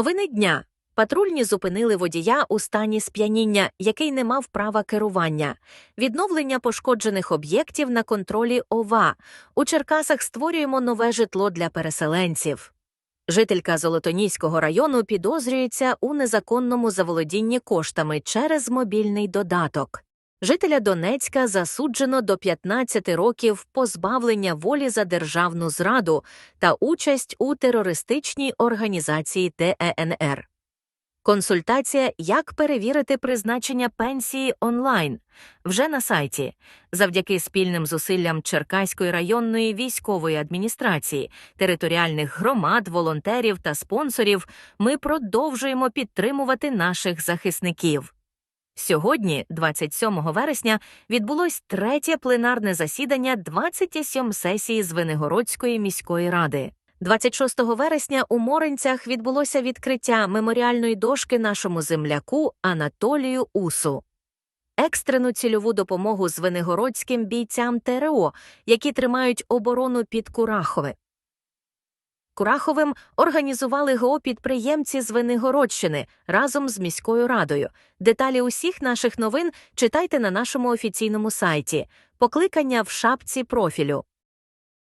Новини дня. Патрульні зупинили водія у стані сп'яніння, який не мав права керування. Відновлення пошкоджених об'єктів на контролі ОВА. У Черкасах створюємо нове житло для переселенців. Жителька Золотоніського району підозрюється у незаконному заволодінні коштами через мобільний додаток. Жителя Донецька засуджено до 15 років позбавлення волі за державну зраду та участь у терористичній організації ДЕНР. Консультація Як перевірити призначення пенсії онлайн вже на сайті. Завдяки спільним зусиллям Черкаської районної військової адміністрації, територіальних громад, волонтерів та спонсорів ми продовжуємо підтримувати наших захисників. Сьогодні, 27 вересня, відбулось третє пленарне засідання 27 сесії з Звенигородської міської ради. 26 вересня у Моринцях відбулося відкриття меморіальної дошки нашому земляку Анатолію Усу. Екстрену цільову допомогу з звенигородським бійцям ТРО, які тримають оборону під Курахове. Кураховим організували ГО підприємці з Венигородщини разом з міською радою. Деталі усіх наших новин читайте на нашому офіційному сайті. Покликання в шапці профілю.